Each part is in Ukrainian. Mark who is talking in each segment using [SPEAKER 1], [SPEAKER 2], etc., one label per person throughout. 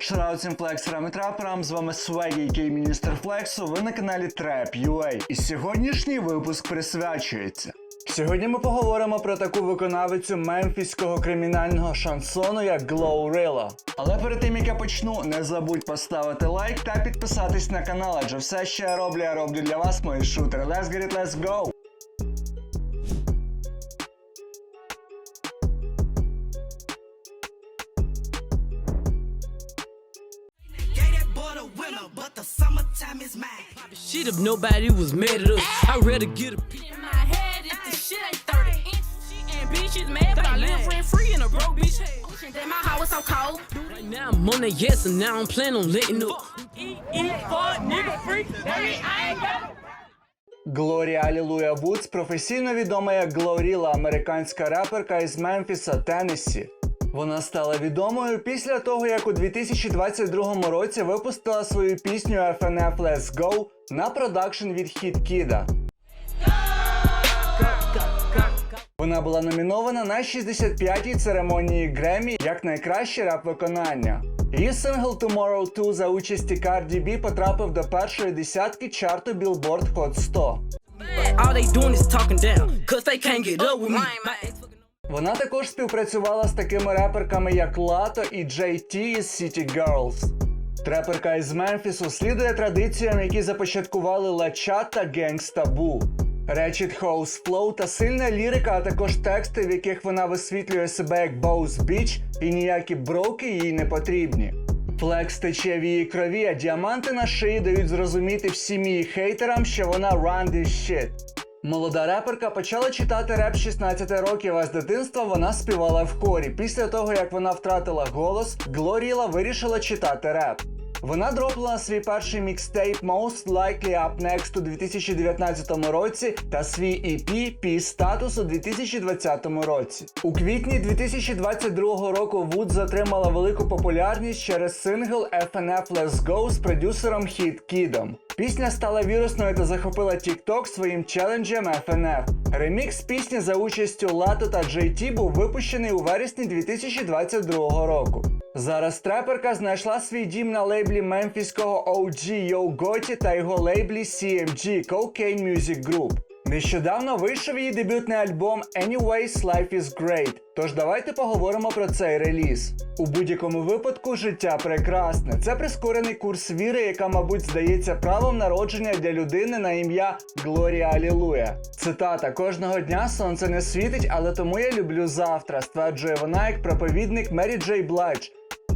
[SPEAKER 1] Шрау цим флексерам і траперам, з вами Свегі, який міністр флексу, ви на каналі Trap UA. І сьогоднішній випуск присвячується. Сьогодні ми поговоримо про таку виконавицю мемфіського кримінального шансону, як Glorilla. Але перед тим як я почну, не забудь поставити лайк та підписатись на канал, адже все, що я роблю, я роблю для вас, мої шутери. Let's get it, let's go!
[SPEAKER 2] But the summertime is mine.
[SPEAKER 3] Shit, if nobody was mad at us, I'd rather get a piece.
[SPEAKER 4] in my head if the shit ain't 30 inch. She and bitches mad, but I live rent free in a broke bitch day, my house so cold.
[SPEAKER 3] Right now I'm on that yes, and now I'm planning on letting up.
[SPEAKER 4] Eat, eat, fuck, nigga, freak. Baby, I ain't got
[SPEAKER 1] Глорія Алілуя Вудс професійно відома як Глоріла, американська реперка із Мемфіса, Теннессі. Вона стала відомою після того, як у 2022 році випустила свою пісню FNF Let's Go на продакшн від Hit Kida. Вона була номінована на 65-й церемонії Гремі як найкраще реп-виконання. Її сингл Tomorrow 2 за участі Cardi B потрапив до першої десятки чарту Billboard Hot 100. Вона також співпрацювала з такими реперками, як Лато і JT із City Girls. Треперка із Мемфісу слідує традиціям, які започаткували Лача та Boo. Ratchet House Flow та сильна лірика, а також тексти, в яких вона висвітлює себе як Boss Bitch і ніякі броки їй не потрібні. Флекс тече в її крові, а діаманти на шиї дають зрозуміти всім її хейтерам, що вона run this shit. Молода реперка почала читати реп 16 років, а з дитинства вона співала в хорі. Після того, як вона втратила голос, Глоріла вирішила читати реп. Вона дропнула свій перший мікстейп Most Likely Up Next у 2019 році та свій EP Peace Status у 2020 році. У квітні 2022 року Вуд затримала велику популярність через сингл FNF Let's Go з продюсером Hit Kidом. Пісня стала вірусною та захопила TikTok своїм челенджем FNF. Ремікс пісні за участю Лато та JT був випущений у вересні 2022 року. Зараз треперка знайшла свій дім на лейблі мемфіського OG Yo Gotti та його лейблі CMG Cocaine Music Group. Нещодавно вийшов її дебютний альбом Anyways Life is Great. Тож давайте поговоримо про цей реліз. У будь-якому випадку життя прекрасне. Це прискорений курс віри, яка, мабуть, здається правом народження для людини на ім'я Глорія Алілуя. Цитата: кожного дня сонце не світить, але тому я люблю завтра, стверджує вона як проповідник Мері Джей Блайдж.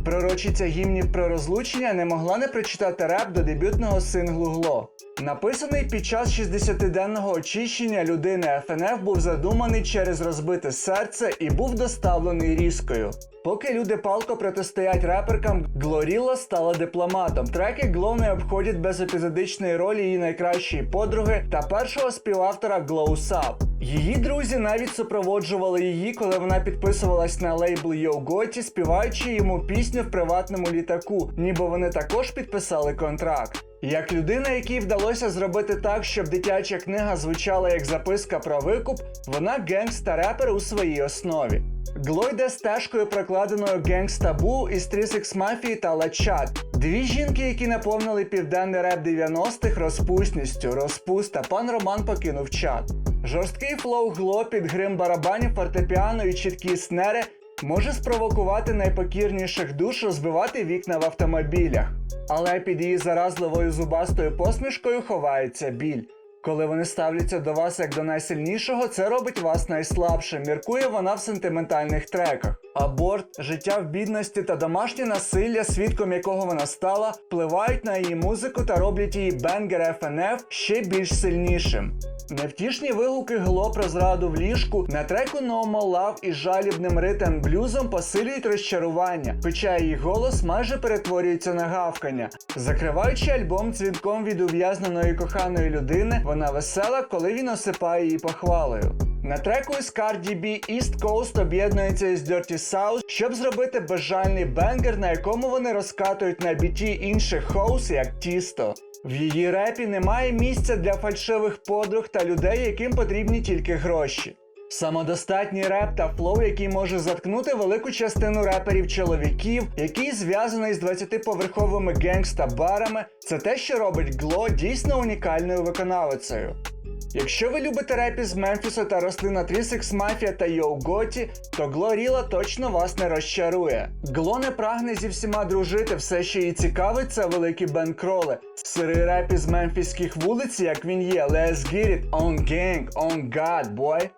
[SPEAKER 1] Пророчиця гімнів про розлучення не могла не прочитати реп до дебютного синглу Гло. Написаний під час 60-денного очищення людини ФНФ був задуманий через розбите серце і був доставлений різкою. Поки люди палко протистоять реперкам, Глоріла стала дипломатом. Треки Гло не обходять без епізодичної ролі її найкращої подруги та першого співавтора Up. Її друзі навіть супроводжували її, коли вона підписувалась на лейбл Gotti, співаючи йому пісню в приватному літаку, ніби вони також підписали контракт. Як людина, якій вдалося зробити так, щоб дитяча книга звучала як записка про викуп, вона генгста репер у своїй основі. Гло йде стежкою прокладеною генгстабу із 36 Mafia та Лачат. Дві жінки, які наповнили південний реп 90-х розпусністю, розпуста, пан Роман покинув чат. Жорсткий флоу гло під грим барабанів, фортепіано і чіткі снери може спровокувати найпокірніших душ розбивати вікна в автомобілях. Але під її заразливою зубастою посмішкою ховається біль. Коли вони ставляться до вас як до найсильнішого, це робить вас найслабшим, міркує вона в сентиментальних треках. Аборт, життя в бідності та домашнє насилля, свідком якого вона стала, впливають на її музику та роблять її бенгер FNF ще більш сильнішим. Невтішні вигуки гло про зраду в ліжку на треку No More із жалібним ритм блюзом посилюють розчарування, хоча її голос майже перетворюється на гавкання. Закриваючи альбом дзвінком від ув'язненої коханої людини, вона весела, коли він осипає її похвалою. На треку із Cardi B East Coast об'єднується із Dirty South, щоб зробити безжальний бенгер, на якому вони розкатують на біті інших хоус, як тісто. В її репі немає місця для фальшивих подруг та людей, яким потрібні тільки гроші. Самодостатній реп та флоу, який може заткнути велику частину реперів чоловіків, який зв'язаний з 20-поверховими генгста-барами, це те, що робить Гло дійсно унікальною виконавицею. Якщо ви любите реп із Мемфісу та рослина Трісекс Мафія та Йоу Готі, то Глоріла точно вас не розчарує. Гло не прагне зі всіма дружити, все, що її цікавить, це великі бенкроли. Сирий реп із мемфіських вулиць, як він є, Let's get it, on gang, on God, boy.